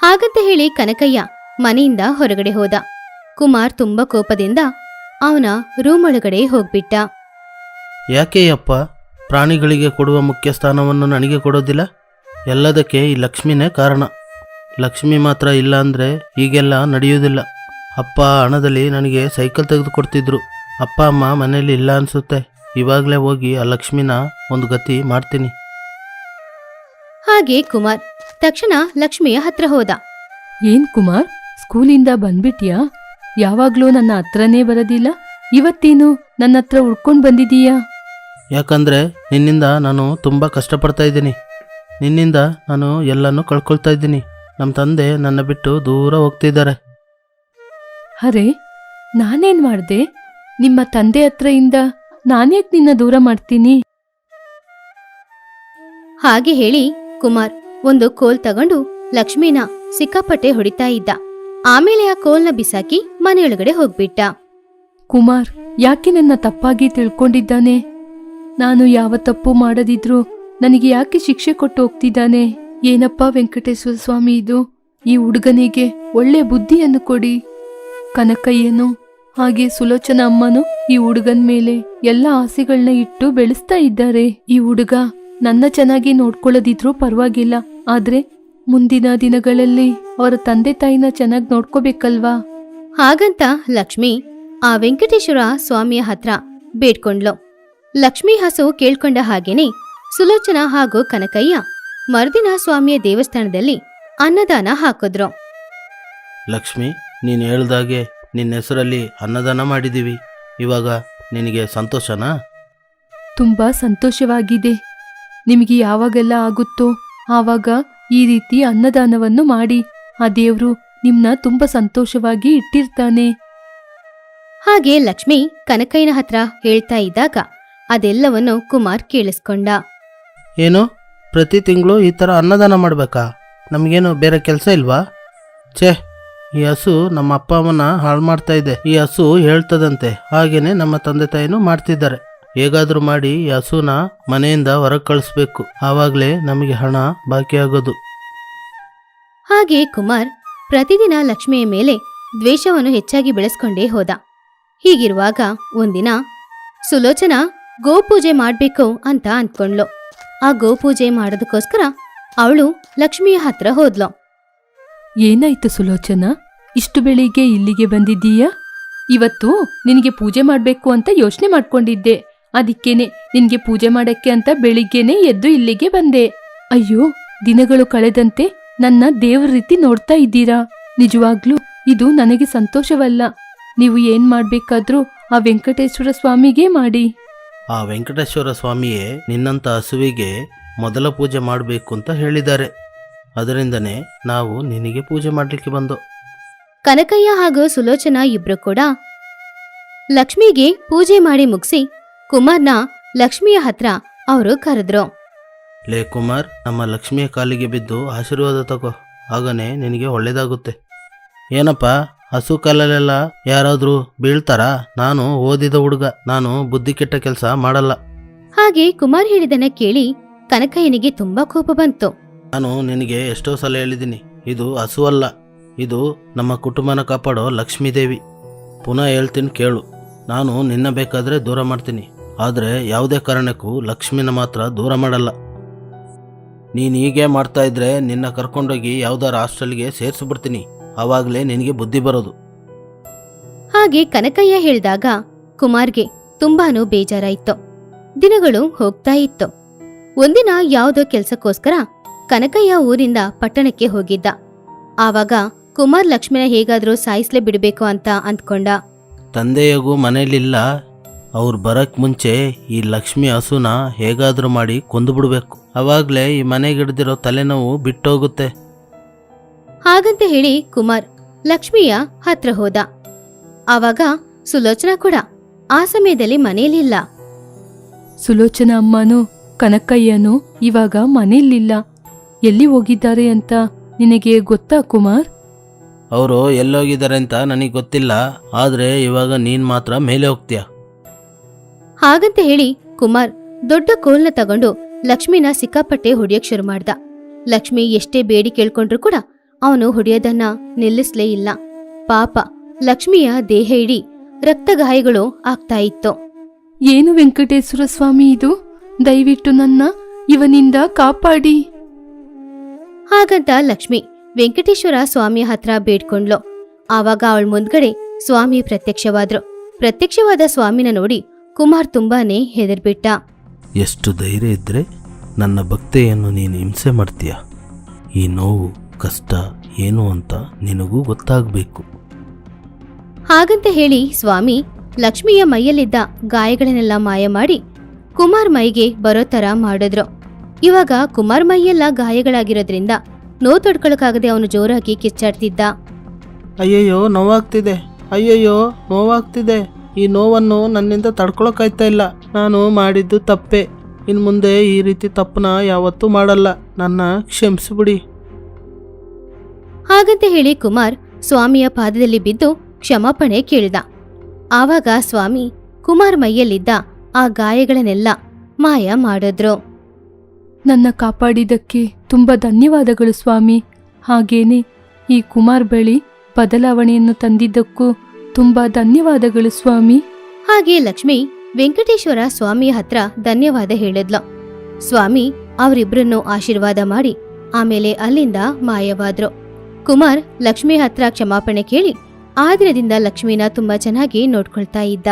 Speaker 1: ಹಾಗಂತ ಹೇಳಿ ಕನಕಯ್ಯ ಮನೆಯಿಂದ ಹೊರಗಡೆ ಹೋದ. ಕುಮಾರ್ ತುಂಬಾ ಕೋಪದಿಂದ ಅವನ ರೂಮ್ ಒಳಗಡೆ ಹೋಗ್ಬಿಟ್ಟ.
Speaker 2: ಯಾಕೆ ಅಪ್ಪ? ಪ್ರಾಣಿಗಳಿಗೆ ಕೊಡುವ ಮುಖ್ಯ ಸ್ಥಾನವನ್ನು ನನಗೆ ಕೊಡೋದಿಲ್ಲ? ಎಲ್ಲದಕ್ಕೆ ಈ ಲಕ್ಷ್ಮಿನೇ ಕಾರಣ. ಲಕ್ಷ್ಮಿ ಮಾತ್ರ ಇಲ್ಲ ಅಂದರೆ ಈಗೆಲ್ಲ ನಡೆಯುವುದಿಲ್ಲ. ಅಪ್ಪ ಹಣದಲ್ಲಿ ನನಗೆ ಸೈಕಲ್ ತೆಗೆದುಕೊಡ್ತಿದ್ರು. ಅಪ್ಪ ಅಮ್ಮ ಮನೆಯಲ್ಲಿ ಇಲ್ಲ ಅನಿಸುತ್ತೆ. ಇವಾಗಲೇ ಹೋಗಿ ಆ ಲಕ್ಷ್ಮಿನ ಒಂದು ಗತಿ ಮಾಡ್ತೀನಿ.
Speaker 1: ಹಾಗೆ ಕುಮಾರ್. ತಕ್ಷಣ ಲಕ್ಷ್ಮಿಯ ಹತ್ರ ಹೋದ.
Speaker 3: ಏನ್ ಕುಮಾರ್? ಸ್ಕೂಲಿಂದ ಬಂದ್ಬಿಟ್ಯಾ? ಯಾವಾಗ್ಲೂ ನನ್ನ ಹತ್ರನೇ ಬರೋದಿಲ್ಲ? ಇವತ್ತೇನು ನನ್ನ ಹತ್ರ ಉಡ್ಕೊಂಡ್ ಬಂದಿದೀಯಾ?
Speaker 2: ಯಾಕಂದರೆ ನಿನ್ನಿಂದ ನಾನು ತುಂಬ ಕಷ್ಟಪಡ್ತಾ ಇದ್ದೀನಿ. ನಿನ್ನಿಂದ ನಾನು ಎಲ್ಲನೂ ಕಳ್ಕೊಳ್ತಾ ಇದ್ದೀನಿ. ನಮ್ಮ ತಂದೆ ನನ್ನ ಬಿಟ್ಟು ದೂರ ಹೋಗ್ತಿದ್ದಾರೆ.
Speaker 3: ಅರೆ ನಾನೇನ್ ಮಾಡ್ದೆ? ನಿಮ್ಮ ತಂದೆ ಹತ್ರದಿಂದ ನಾನ್ಯಾಕ್ ನಿನ್ನ ದೂರ ಮಾಡ್ತೀನಿ?
Speaker 1: ಹಾಗೆ ಹೇಳಿ ಕುಮಾರ್ ಒಂದು ಕೋಲ್ ತಗೊಂಡು ಲಕ್ಷ್ಮೀನ ಸಿಕ್ಕಾಪಟ್ಟೆ ಹೊಡಿತಾ ಇದ್ದ. ಆಮೇಲೆ ಆ ಕೋಲ್ನ ಬಿಸಾಕಿ ಮನೆಯೊಳಗಡೆ ಹೋಗ್ಬಿಟ್ಟ.
Speaker 3: ಕುಮಾರ್ ಯಾಕೆ ನನ್ನ ತಪ್ಪಾಗಿ ತಿಳ್ಕೊಂಡಿದ್ದಾನೆ? ನಾನು ಯಾವ ತಪ್ಪು ಮಾಡದಿದ್ರು ನನಗೆ ಯಾಕೆ ಶಿಕ್ಷೆ ಕೊಟ್ಟು ಹೋಗ್ತಿದ್ದಾನೆ? ಏನಪ್ಪ ವೆಂಕಟೇಶ್ವರ ಸ್ವಾಮಿ ಇದು? ಈ ಹುಡುಗನಿಗೆ ಒಳ್ಳೆ ಬುದ್ಧಿಯನ್ನು ಕೊಡಿ. ಕನಕಯ್ಯನು, ಹಾಗೆ ಸುಲೋಚನ ಅಮ್ಮನು ಈ ಹುಡುಗನ್ ಮೇಲೆ ಎಲ್ಲ ಆಸೆಗಳನ್ನ ಇಟ್ಟು ಬೆಳೆಸ್ತಾ ಇದ್ದಾರೆ. ಈ ಹುಡುಗ ನನ್ನ ಚೆನ್ನಾಗಿ ನೋಡ್ಕೊಳ್ಳೋದಿದ್ರೂ ಪರವಾಗಿಲ್ಲ, ಆದ್ರೆ ಮುಂದಿನ ದಿನಗಳಲ್ಲಿ ಅವರ ತಂದೆ ತಾಯಿನ ಚೆನ್ನಾಗಿ ನೋಡ್ಕೋಬೇಕಲ್ವಾ?
Speaker 1: ಹಾಗಂತ ಲಕ್ಷ್ಮಿ, ಆ ವೆಂಕಟೇಶ್ವರ ಸ್ವಾಮಿಯ ಹತ್ರ ಬೇಡ್ಕೊಂಡ್ಲು. ಲಕ್ಷ್ಮಿ ಹಸು ಕೇಳ್ಕೊಂಡ ಹಾಗೇನೆ ಸುಲೋಚನಾ ಹಾಗೂ ಕನಕಯ್ಯ ಮರ್ದಿನ ಸ್ವಾಮಿಯ ದೇವಸ್ಥಾನದಲ್ಲಿ ಅನ್ನದಾನ ಹಾಕಿದ್ರು.
Speaker 2: ಲಕ್ಷ್ಮಿ ನೀನು ಹೇಳ್ದಾಗೆ ನಿನ್ನ ಹೆಸರಲ್ಲಿ ಅನ್ನದಾನ ಮಾಡಿದ್ದೀವಿ ಇವಾಗ ನಿನಗೆ ಸಂತೋಷನಾ?
Speaker 3: ತುಂಬಾ ಸಂತೋಷವಾಗಿದೆ. ನಿಮಗೆ ಯಾವಾಗೆಲ್ಲ ಆಗುತ್ತೋ ಆವಾಗ ಈ ರೀತಿ ಅನ್ನದಾನವನ್ನು ಮಾಡಿ. ಆ ದೇವರು ನಿಮ್ನ ತುಂಬಾ ಸಂತೋಷವಾಗಿ ಇಟ್ಟಿರ್ತಾನೆ.
Speaker 1: ಹಾಗೆ ಲಕ್ಷ್ಮಿ ಕನಕಯ್ಯನ ಹತ್ರ ಹೇಳ್ತಾ ಇದ್ದಾಗ ಅದೆಲ್ಲವನ್ನು ಕುಮಾರ್ ಕೇಳಿಸ್ಕೊಂಡ.
Speaker 2: ಏನು? ಪ್ರತಿ ತಿಂಗಳು ಈ ಥರ ಅನ್ನದಾನ ಮಾಡಬೇಕಾ? ನಮಗೇನು ಬೇರೆ ಕೆಲಸ ಇಲ್ವಾ? ಛೇ ಈ ಹಸು ನಮ್ಮ ಅಪ್ಪ ಅಮ್ಮನ ಹಾಳು ಮಾಡ್ತಾ ಇದೆ. ಈ ಹಸು ಹೇಳ್ತದಂತೆ. ಹಾಗೇನೆ ನಮ್ಮ ತಂದೆ ತಾಯಿನೂ ಮಾಡ್ತಿದ್ದಾರೆ. ಹೇಗಾದರೂ ಮಾಡಿ ಈ ಹಸುನ ಮನೆಯಿಂದ ಹೊರಗೆ ಕಳಿಸ್ಬೇಕು. ಆವಾಗಲೇ ನಮಗೆ ಹಣ ಬಾಕಿ ಆಗೋದು.
Speaker 1: ಹಾಗೆ ಕುಮಾರ್ ಪ್ರತಿದಿನ ಲಕ್ಷ್ಮಿಯ ಮೇಲೆ ದ್ವೇಷವನ್ನು ಹೆಚ್ಚಾಗಿ ಬೆಳೆಸ್ಕೊಂಡೇ ಹೋದ. ಹೀಗಿರುವಾಗ ಒಂದಿನ ಸುಲೋಚನಾ ಗೋಪೂಜೆ ಮಾಡ್ಬೇಕು ಅಂತ ಅಂದ್ಕೊಂಡ್ಲು. ಆ ಗೋಪೂಜೆ ಮಾಡೋದಕ್ಕೋಸ್ಕರ ಅವಳು ಲಕ್ಷ್ಮಿಯ ಹತ್ರ ಹೋದ್ಲು.
Speaker 3: ಏನಾಯ್ತು ಸುಲೋಚನಾ? ಇಷ್ಟು ಬೆಳಿಗ್ಗೆ ಇಲ್ಲಿಗೆ ಬಂದಿದ್ದೀಯಾ? ಇವತ್ತು ನಿನಗೆ ಪೂಜೆ ಮಾಡ್ಬೇಕು ಅಂತ ಯೋಚನೆ ಮಾಡ್ಕೊಂಡಿದ್ದೆ. ಅದಕ್ಕೇನೆ ನಿನಗೆ ಪೂಜೆ ಮಾಡಕ್ಕೆ ಅಂತ ಬೆಳಿಗ್ಗೆನೆ ಎದ್ದು ಇಲ್ಲಿಗೆ ಬಂದೆ. ಅಯ್ಯೋ, ದಿನಗಳು ಕಳೆದಂತೆ ನನ್ನ ದೇವ್ರ ರೀತಿ ನೋಡ್ತಾ ಇದ್ದೀರಾ? ನಿಜವಾಗ್ಲೂ ಇದು ನನಗೆ ಸಂತೋಷವಲ್ಲ. ನೀವು ಏನ್ ಮಾಡ್ಬೇಕಾದ್ರೂ ಆ ವೆಂಕಟೇಶ್ವರ ಸ್ವಾಮಿಗೆ ಮಾಡಿ.
Speaker 2: ಆ ವೆಂಕಟೇಶ್ವರ ಸ್ವಾಮಿಯೇ ನಿನ್ನಂಥ ಹಸುವಿಗೆ ಮೊದಲ ಪೂಜೆ ಮಾಡಬೇಕು ಅಂತ ಹೇಳಿದ್ದಾರೆ. ಅದರಿಂದನೇ ನಾವು ನಿನಗೆ ಪೂಜೆ ಮಾಡಲಿಕ್ಕೆ ಬಂದು.
Speaker 1: ಕನಕಯ್ಯ ಹಾಗೂ ಸುಲೋಚನಾ ಇಬ್ಬರು ಕೂಡ ಲಕ್ಷ್ಮಿಗೆ ಪೂಜೆ ಮಾಡಿ ಮುಗಿಸಿ ಕುಮಾರ್ನ ಲಕ್ಷ್ಮಿಯ ಹತ್ರ ಅವರು ಕರೆದ್ರು.
Speaker 2: ಲೇ ಕುಮಾರ್ ನಮ್ಮ ಲಕ್ಷ್ಮಿಯ ಕಾಲಿಗೆ ಬಿದ್ದು ಆಶೀರ್ವಾದ ತಗೋ. ಆಗನೇ ನಿನಗೆ ಒಳ್ಳೇದಾಗುತ್ತೆ. ಏನಪ್ಪ ಹಸು ಕಾಲಲ್ಲೆಲ್ಲ ಯಾರಾದರೂ ಬೀಳ್ತಾರಾ? ನಾನು ಓದಿದ ಹುಡುಗ ನಾನು ಬುದ್ಧಿ ಕೆಟ್ಟ ಕೆಲಸ ಮಾಡಲ್ಲ.
Speaker 1: ಹಾಗೆ ಕುಮಾರ್ ಹೇಳಿದನ್ನ ಕೇಳಿ ಕನಕಯ್ಯನಿಗೆ ತುಂಬಾ ಕೋಪ ಬಂತು.
Speaker 2: ನಾನು ನಿನಗೆ ಎಷ್ಟೋ ಸಲ ಹೇಳಿದ್ದೀನಿ ಇದು ಹಸು ಅಲ್ಲ ಇದು ನಮ್ಮ ಕುಟುಂಬನ ಕಾಪಾಡೋ ಲಕ್ಷ್ಮೀದೇವಿ. ಪುನಃ ಹೇಳ್ತೀನಿ ಕೇಳು ನಾನು ನಿನ್ನ ಬೇಕಾದರೆ ದೂರ ಮಾಡ್ತೀನಿ ಆದರೆ ಯಾವುದೇ ಕಾರಣಕ್ಕೂ ಲಕ್ಷ್ಮಿನ ಮಾತ್ರ ದೂರ ಮಾಡಲ್ಲ. ನೀನು ಹೀಗೆ ಮಾಡ್ತಾ ಇದ್ರೆ ನಿನ್ನ ಕರ್ಕೊಂಡೋಗಿ ಯಾವ್ದಾರ ಹಾಸ್ಟೆಲ್ಗೆ ಸೇರಿಸ್ಬಿಡ್ತೀನಿ. ಆವಾಗಲೇ ನಿನಗೆ ಬುದ್ಧಿ ಬರೋದು.
Speaker 1: ಹಾಗೆ ಕನಕಯ್ಯ ಹೇಳಿದಾಗ ಕುಮಾರ್ಗೆ ತುಂಬಾನು ಬೇಜಾರಾಯಿತು. ದಿನಗಳು ಹೋಗ್ತಾ ಇತ್ತು. ಒಂದಿನ ಯಾವುದೋ ಕೆಲಸಕ್ಕೋಸ್ಕರ ಕನಕಯ್ಯ ಊರಿಂದ ಪಟ್ಟಣಕ್ಕೆ ಹೋಗಿದ್ದ. ಆವಾಗ ಕುಮಾರ್ ಲಕ್ಷ್ಮಣ ಹೇಗಾದರೂ ಸಾಯಿಸ್ಲೇ ಬಿಡಬೇಕು ಅಂತ ಅಂದ್ಕೊಂಡ.
Speaker 2: ತಂದೆಯಗೂ ಮನೇಲಿಲ್ಲ ಅವ್ರು ಬರಕ್ ಮುಂಚೆ ಈ ಲಕ್ಷ್ಮಿ ಹಸುನ ಹೇಗಾದರೂ ಮಾಡಿ ಕೊಂದು ಬಿಡ್ಬೇಕು. ಅವಾಗ್ಲೇ ಈ ಮನೆಗಿಡ್ದಿರೋ ತಲೆನೋವು ಬಿಟ್ಟೋಗುತ್ತೆ.
Speaker 1: ಹಾಗಂತ ಹೇಳಿ ಕುಮಾರ್ ಲಕ್ಷ್ಮಿಯ ಹತ್ರ ಹೋದ. ಆವಾಗ ಸುಲೋಚನಾ ಕೂಡ ಆ ಸಮಯದಲ್ಲಿ ಮನೆಯಲ್ಲಿಲ್ಲ.
Speaker 3: ಸುಲೋಚನಾ ಅಮ್ಮನೋ ಕನಕಯ್ಯನೋ ಇವಾಗ ಮನೆಯಲ್ಲಿಲ್ಲ. ಎಲ್ಲಿ ಹೋಗಿದ್ದಾರೆ ಅಂತ ನಿನಗೆ ಗೊತ್ತಾ ಕುಮಾರ್?
Speaker 2: ಅವರು ಎಲ್ಲೋಗಿದ್ದಾರೆ ಅಂತ ನನಗೆ ಗೊತ್ತಿಲ್ಲ ಆದರೆ ಇವಾಗ ನೀನು ಮಾತ್ರ ಮೇಲೆ ಹೋಗ್ತೀಯ.
Speaker 1: ಹಾಗಂತ ಹೇಳಿ ಕುಮಾರ್ ದೊಡ್ಡ ಕೋಲ್ನ ತಗೊಂಡು ಲಕ್ಷ್ಮಿನ ಸಿಕ್ಕಾಪಟ್ಟೆ ಹೊಡಿಯಕ್ ಶುರು ಮಾಡ್ದ. ಲಕ್ಷ್ಮಿ ಎಷ್ಟೇ ಬೇಡಿ ಕೇಳ್ಕೊಂಡ್ರು ಕೂಡ ಅವನು ಹೊಡೆಯೋದನ್ನ ನಿಲ್ಲಿಸ್ಲೇ ಇಲ್ಲ. ಪಾಪ ಲಕ್ಷ್ಮಿಯ ದೇಹ ಇಡೀ ರಕ್ತಗಾಯಗಳು ಆಗ್ತಾ ಇತ್ತು.
Speaker 3: ಏನು ವೆಂಕಟೇಶ್ವರ ಸ್ವಾಮಿ ಇದು? ದಯವಿಟ್ಟು ನನ್ನ ಇವನಿಂದ ಕಾಪಾಡಿ.
Speaker 1: ಹಾಗಂತ ಲಕ್ಷ್ಮಿ ವೆಂಕಟೇಶ್ವರ ಸ್ವಾಮಿ ಹತ್ರ ಬೇಡ್ಕೊಂಡ್ಲು ಆವಾಗ ಅವಳ ಮುಂದ್ಗಡೆ ಸ್ವಾಮಿ ಪ್ರತ್ಯಕ್ಷವಾದ್ರು. ಪ್ರತ್ಯಕ್ಷವಾದ ಸ್ವಾಮಿನ ನೋಡಿ ಕುಮಾರ್ ತುಂಬಾನೇ ಹೆದರ್ಬಿಟ್ಟ.
Speaker 2: ಎಷ್ಟು ಧೈರ್ಯ ಇದ್ರೆ ನನ್ನ ಭಕ್ತೆಯನ್ನು ನೀನು ಹಿಂಸೆ ಮಾಡ್ತೀಯ? ಈ ನೋವು ಕಷ್ಟ ಏನು ಅಂತ ನಿನಗೂ ಗೊತ್ತಾಗಬೇಕು.
Speaker 1: ಹಾಗಂತ ಹೇಳಿ ಸ್ವಾಮಿ ಲಕ್ಷ್ಮಿಯ ಮೈಯಲ್ಲಿದ್ದ ಗಾಯಗಳನ್ನೆಲ್ಲ ಮಾಯ ಮಾಡಿ ಕುಮಾರ್ ಮೈಗೆ ಬರೋ ತರ ಮಾಡಿದ್ರು. ಇವಾಗ ಕುಮಾರ್ ಮೈಯೆಲ್ಲ ಗಾಯಗಳಾಗಿರೋದ್ರಿಂದ ನೋವು ತಡ್ಕೊಳಕ್ಕಾಗದೆ ಅವನು ಜೋರಾಗಿ ಕಿಚ್ಚಾಡ್ತಿದ್ದ.
Speaker 2: ಅಯ್ಯಯ್ಯೋ ನೋವಾಗ್ತಿದೆ. ಅಯ್ಯಯ್ಯೋ ನೋವಾಗ್ತಿದೆ. ಈ ನೋವನ್ನು ನನ್ನಿಂದ ತಡ್ಕೊಳಕ್ಕಾಯ್ತಾ ಇಲ್ಲ. ನಾನು ಮಾಡಿದ್ದು ತಪ್ಪೆ. ಇನ್ನು ಮುಂದೆ ಈ ರೀತಿ ತಪ್ಪನ ಯಾವತ್ತೂ ಮಾಡಲ್ಲ. ನನ್ನ ಕ್ಷಮಿಸ್ಬಿಡಿ.
Speaker 1: ಹಾಗಂತ ಹೇಳಿ ಕುಮಾರ್ ಸ್ವಾಮಿಯ ಪಾದದಲ್ಲಿ ಬಿದ್ದು ಕ್ಷಮಾಪಣೆ ಕೇಳಿದ. ಆವಾಗ ಸ್ವಾಮಿ ಕುಮಾರ್ ಮೈಯಲ್ಲಿದ್ದ ಆ ಗಾಯಗಳನ್ನೆಲ್ಲ ಮಾಯ ಮಾಡಿದ್ರು.
Speaker 3: ನನ್ನ ಕಾಪಾಡಿದ್ದಕ್ಕೆ ತುಂಬ ಧನ್ಯವಾದಗಳು ಸ್ವಾಮಿ. ಹಾಗೇನೆ ಈ ಕುಮಾರ್ ಬಳಿ ಬದಲಾವಣೆಯನ್ನು ತಂದಿದ್ದಕ್ಕೂ ತುಂಬ ಧನ್ಯವಾದಗಳು ಸ್ವಾಮಿ.
Speaker 1: ಹಾಗೆ ಲಕ್ಷ್ಮಿ ವೆಂಕಟೇಶ್ವರ ಸ್ವಾಮಿಯ ಹತ್ರ ಧನ್ಯವಾದ ಹೇಳಿದ್ಲು. ಸ್ವಾಮಿ ಅವರಿಬ್ಬರನ್ನು ಆಶೀರ್ವಾದ ಮಾಡಿ ಆಮೇಲೆ ಅಲ್ಲಿಂದ ಮಾಯವಾದ್ರು. ಕುಮಾರ್ ಲಕ್ಷ್ಮಿ ಹತ್ರ ಕ್ಷಮಾಪಣೆ ಕೇಳಿ ಆ ದಿನದಿಂದ ಲಕ್ಷ್ಮಿನ ತುಂಬಾ ಚೆನ್ನಾಗಿ ನೋಡ್ಕೊಳ್ತಾ ಇದ್ದ.